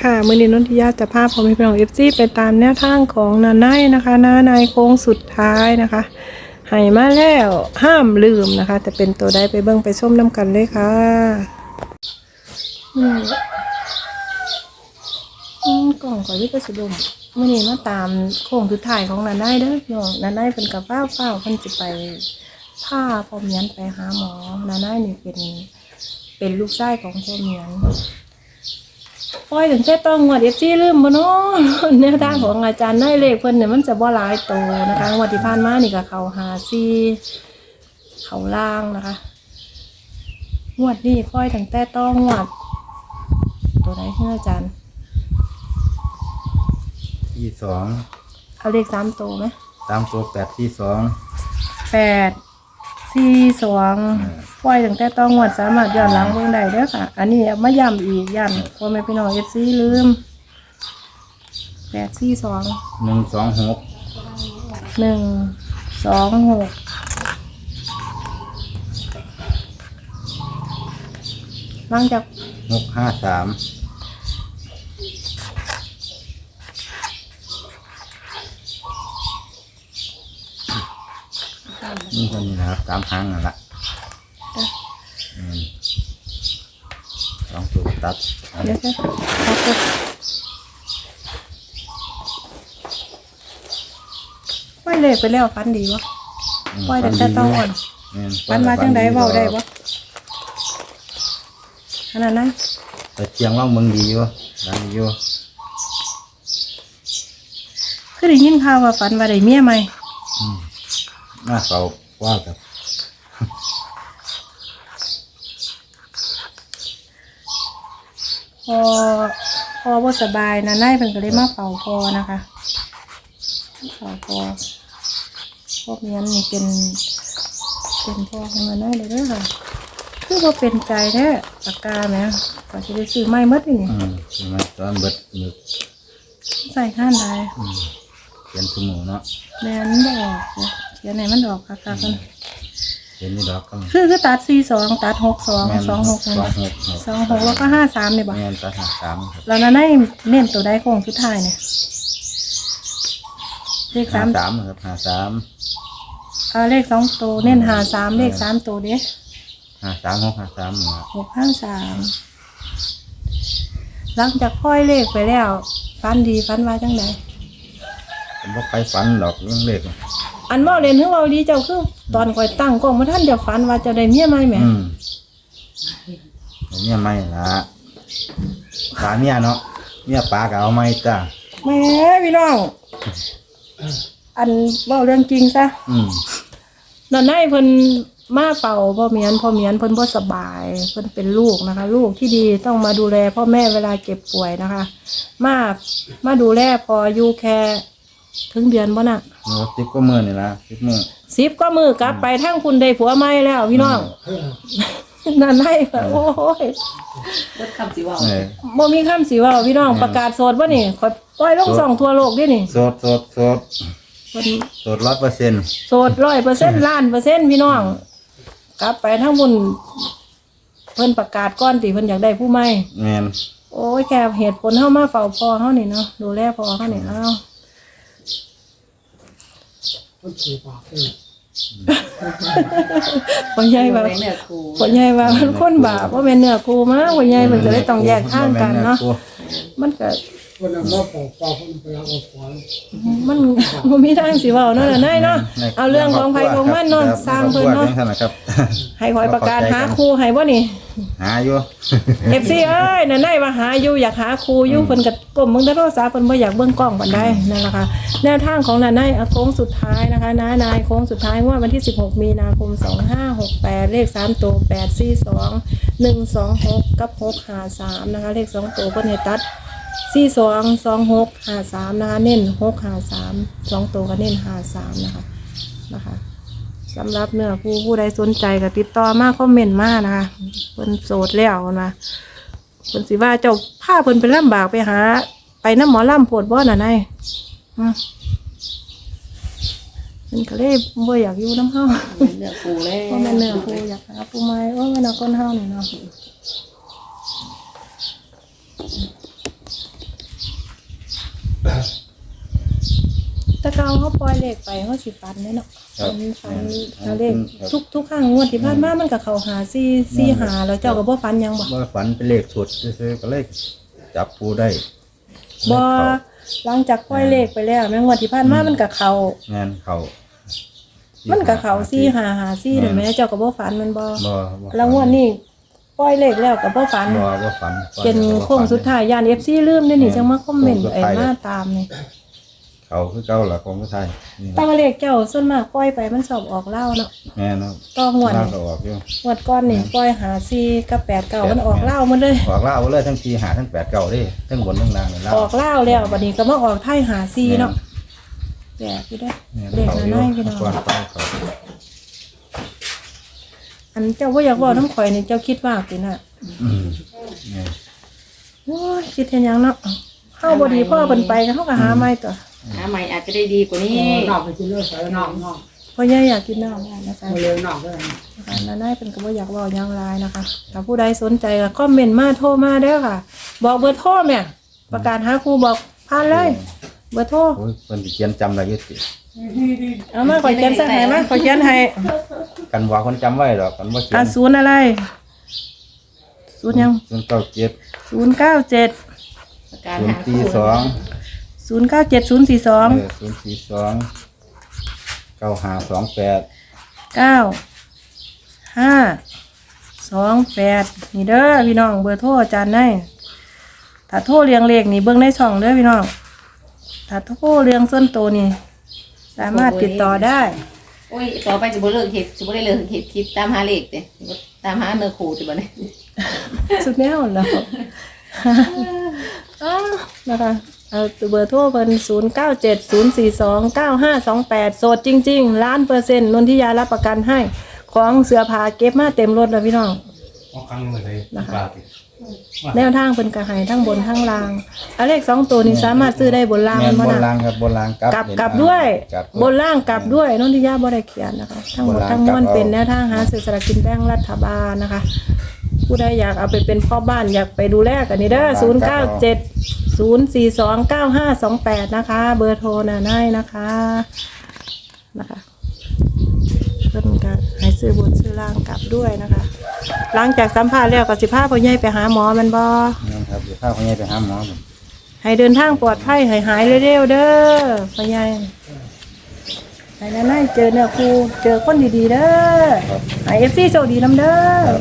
ค่ะมือนีนนทิยาจะพาพ่อม่พี่น้องเอฟซีไปตามแนวทางของนาไนายนะคะ นานายโค้งสุดท้ายนะคะให้มาแล้วห้ามลืมนะคะแต่เป็นตัวใดไปเบิ่งไปส้มน้ำกันเลยค่ะอืมอืมกล่องก่อนที่จะสะดุมมื่อนี้มาตามโค้งสุดท้ายของนาไนายเด้อน้องนาไนายเป็นกับเฝ้าเฝ้าเพิ่นจะไปผ้าพอมียนไปหาหมอนาไนายนี่เป็นเป็นลูกชายของพ่อเมียน ล่อยถึงแค่ต้องงวดเอฟซีลืมบ่เนาะแนวทางของอาจารย์นายเลขเพิ่นเนี่ยมันจะบ่หลายโตวนะคะงวดที่ผ่านมานี่ก็เขาหาซีเขาล่างนะคะงวดนี้ปล่อยถึงแต่ต้องงวด ตัวไหนเฮ้ออาจารย์ที่สองเอาเลขสามตัวไหมตามตัวแปดที่สองแปด สี่สองปล่อยถึงแต่ต้องงวดสามารถย้อนหลังเบิ่งได้เด้อค่ะ อันนี้เอามาย้ำอีกย้ำพ่อแม่พี่น้องเอฟซีลืมแปดสี่สองหนึ่งสองหกหนึ่งสองหกหลังจากหกห้าสาม นี่คนนี้นะครับสามครั้งนั่นแหละอืมสองตัวตัดเดี๋ยวจะพักก่อนปล่อยเลขไปแล้วฟันดีวะปล่อยแต่แต่ต้องก่อนฟันมาจังไดเว้าได้วะขนาดนั้นแต่เชียงว่าเมืองดีอยู่ดังอยู่คือได้ยินข่าวว่าฝันว่าได้เมียใหม่อืม มาเขาว่ากับพอพอบ่สบายนะนายเพิ่นก็เลยมาเฝ้าพอนะคะเฝ้าพอพวกนี้นี่เป็นเป็นพ่อของมันได้เลยเด้อค่ะ คือว่าเป็นใจแท้ปากกาแหมก็จะได้ซื้อไม้หมดนี่อืมใช่ไหมตอนเบิดมือใส่ข้านได้อืมเป็นสมูเนาะแม่นบ่ออกเดี๋ยวเขียนไหนมันออกค่ะค่ะกันเป็นนี่ดอกก็คือคือตัดสี่สองตัดหกสองแม่นสองหกสองหกสองหกแล้วก็ห้าสามเนี่ยบ่แม่นตัดหักสามครับแล้วนั่นให้เน้นตัวใดโค้งสุดท้ายเนี่ยเลขหาสามสามครับหาสามเออเลขสองตัวเน้นหาสามเลขสามตัวเด้หาสามหกหาสามครับหกห้าสามหลังจากพ่อยเลขไปแล้วฟันดีฟันว่าจังไดผมบอกไปฝันหรอกเรื่องเล็ก อันเว่าเรียนถึงเว่าดีเจ้าคือตอนก่อยตั้งกล้องมาท่านเดี๋ยวฝันว่าเจะได้เมียไหมแหม่อืมเนี่ยไม่ละปลาเนี่ยเนาะเนี่ยปลาก็เอาไม่จ้าแหม่พี่น้อง อันเว่าเรื่องจริงซะ อืม นอนให้เพิ่นมาเป่าพ่อเมียนพ่อเมียนเพิ่นบ่สบายเพิ่นเป็นลูกนะคะ ลูกที่ดีต้องมาดูแลพ่อแม่เวลาเจ็บป่วยนะคะ มามาดูแลพออยู่แค่ ถึงเดือนบ่น่ะเนาะสิบก็มือนี่ละสิบมือสิบก็มือกลับไปทั้งคุณได้ผัวใหม่แล้วพี่น้องนั่นให้แบบโอ้ยรถคำสิว่าเออบ่มีคำสิเว่าพี่น้องอืมประกาศโสดบ่นี่ขอยปล่อยลงโสดสองทั่วโลกดินี่สดสดสดเพิ่นสดร้อยเปอร์เซ็นต์โสด100%ล้านเปอร์เซ็นต์พี่น้อง กลับไปทั้งบุญเพิ่นประกาศก้อนติเพิ่นอยากได้ผู้ใหม่ แมน โอ้ยแค่เหตุผลเฮามาเฝ้าพ่อเฮานี่เนาะดูแลพ่อเฮานี่เอ้า คนขี่ปากเออพ่อใหญ่ว่าไว้เนี่ยครูพ่อใหญ่ว่ามันคนบาปบ่แม่นเนื้อคู่มาพ่อใหญ่เพิ่นก็เลยต้องแยกทางกันเนาะมันก็ คนเอามาปอกปอกคนไปเอาปอกมันบ่มีทางสิเว้าเนาะล่ะนายเนาะเอาเรื่องของไผของมันเนาะสร้างเพิ่นเนาะครับ ให้คอยประกาศหาครูให้บ่นี่ หาอยู่ FC เอ้ยนั่นนายว่าหาอยู่อยากหาครูอยู่เพิ่นก็ก้มเบิ่งแต่โทรศัพท์เพิ่นบ่อยากเบิ่งกล้องปานใดนั่นล่ะค่ะแนวทางของนันนายเอาโค้งสุดท้ายนะคะนานายโค้งสุดท้ายงวดวันที่ 16 มีนาคม 2568 เลข3ตัว842 126กับ653นะคะ เลข2ตัวเพิ่นให้ตัด 42 26 53นะคะ เน้น653 2ตัวก็เน้น53นะคะนะคะสำหรับเนื้อผู้ผู้ใดสนใจก็ติดต่อมาคอมเมนต์มานะคะเพิ่นโสดแล้วนะเพิ่นสิว่าเจ้าพาเพิ่นไปลำบากไปหา ไปน้ำหมอลำโพดบ่น่ะนายอืมเพิ่นก็เลยบ่อยากอยู่น้ำเฮาเนี่ยครูแล้วเพราะแม่นเนื้อผู้อยากหาผู้ใหม่ว่าแม่นเอาคนเฮานี่เนาะ แต่เก่าเขาปล่อยเลขไปเขาสิฟันแน่เนาะครับฟันฟันครับเลขครับ ทุกทุกครั้งงวดที่ผ่านมามันก็เข้าหาซี่ซี่หาแล้วเจ้าก็บ่ฟันหยังบ่บ่ฝันเป็นเลขสุดซื้อๆก็เลยจับปูได้บ่เลขเข้าหลังจากปล่อยเลขไปแล้วแม่งวดที่ผ่านมามันก็เข้างานเขามันก็เข้าซี่หาหาซี่เด้อแม่เจ้าก็บ่ฟันมันบ่บ่บ่แล้วงวดนี้ปล่อยเลขแล้วก็บ่ฟัน บ่บ่ฝันเป็นโค้งสุดท้ายย่าน FC ลืมเด้อนี่จังมาคอมเมนต์โค้งสุดไอ้ท้ายมาตามนี่ เขาคือเก่าล่ะของผู้ชายนี่แตว่าเลขเจ้าส่วนมากปล่อยไปมันสอบออกเล่าเนาะแม่นครับต้องงวดลานี่ก็ออกอยู่งวดก้อนนี่ปล่อยหาซีกับแปดเก่ามันออกเล่าหมันเลย ออกล่าเอาเลยทั้งทีหาทั้งแปดเก่าเด้ทั้งบนทั้งล่างเลยล่า ออกเล่าแล้วบัดนี้ก็มาออกไทยหาซีเนาะแปลกพี่ได้อแม่นเลขเขานาอยู่ไนพี่น้องก่อนไปเขาอันเจ้าว่าอยากบอกน้ำข่อยนี่เจ้าคิดว่าติน่ะอืมนี่โอ้ยคิดเห็นยังเนาะเข้าบดีพ่อเพิ่นไปก็เขาก็หาไม่ตัว หาใหม่อาจจะได้ดีกว่านี้นอกไปกินเลือดใส่นอกนอกพ่อใหญ่อยากกินน้ำได้นะจ๊ะมาเลยนอกเลยนะคะนาไนเป็นก็บ่อยากบอกหยังหลายนะคะถ้าผู้ใดสนใจก็คอมเมนต์มาโทรมาเด้อค่ะ บอกเบอร์โทรแม่ประกาศหาครูบอกพานเลย เบอร์โทรโอ้ยเพิ่นสิเขียนจำได้อยึดติเอามาขอเขียนสักให้มาขอเขียนให้กันว่าคนจำไว้ดอกกันว่าเขียอะนศูนย์อะไรศูนย์ยังศูนย์เก้าเจ็ดศูนย์เก้าเจ็ดการศูนหาย์สี่สอง ศูนย์เก้าเจ็ดศูนย์สี่สองเออศูนย์สี่สองเก้าห้าสองแปดเก้าห้าสองแปดนี่เด้อพี่น้องเบอร์โทรอาจารย์ได้ถ้าโทรเรียงเลขนี่เบิ้งในช่องเด้อพี่น้องถ้าโทรเรียงส้นโตวนี่ สามารถติดต่อได้โอ้ยต่อไปจะบ่เลิกเห็ดจะบ่ได้เลิกเห็ดคลิปตามหาเลขเด้ตามหาเนื้อคู่จะบ่ได้สุดแน่วแล้วอ้าวนะคะ เอาตัวเบอร์โทรเป็นศูนย์เก้าเจ็ดศูนย์สี่สองเก้าห้าสองแปดโสดจริงๆล้านเปอร์เซ็นต์นนทิยารับประกันให้ ของเสือผาเก็บมาเต็มรถแล้วพี่น้อง เอาครั้งหนึ่งเลยนะคะ บาทอีกแนวทางเป็นกระหายทั้งบนทั้งล่างเอาเลขสองตัวนี้สามารถซื้อได้บนล่างแม่นมันบบ่นนะล่างครับบนล่างกลับกลับเห็นกลับไหมด้วย กลับ บนล่างกลับด้วยนนทิยาบ่ได้เขียนนะคะทั้งหมดบนล่างทั้งมวลกลับเอา เป็นแนวทางหาซื้อสลากกินแบ่งรัฐบาลนะคะ ผู้ใดอยากเอาไปเป็นพ่อบ้านอยากไปดูแลกันนี่เด้อศูนย์เก้าเจ็ด ศูนย์สี่สองเก้าห้าสองแปดนะคะ เบอร์โทรน่ะได้นะคะนะคะเพิ่นกันให้ซื้อบนซื้อล่างกลับด้วยนะคะ หลังจากสัมภาษณ์แล้วก็สิพาพ่อใหญ่ไปหาหมอแมันบ่นั่นครับเดี๋ยวข้าวเขาใหญ่ไปหาหมอผมให้เดินทางปลอดภัยให้หายเร็วๆเด้อพ่อใหญ่ให้นั่นๆเจอเนื้อคู่เจอคนดีๆเด้อให้เอฟซีโชคดีน้ำเด้อ ครับ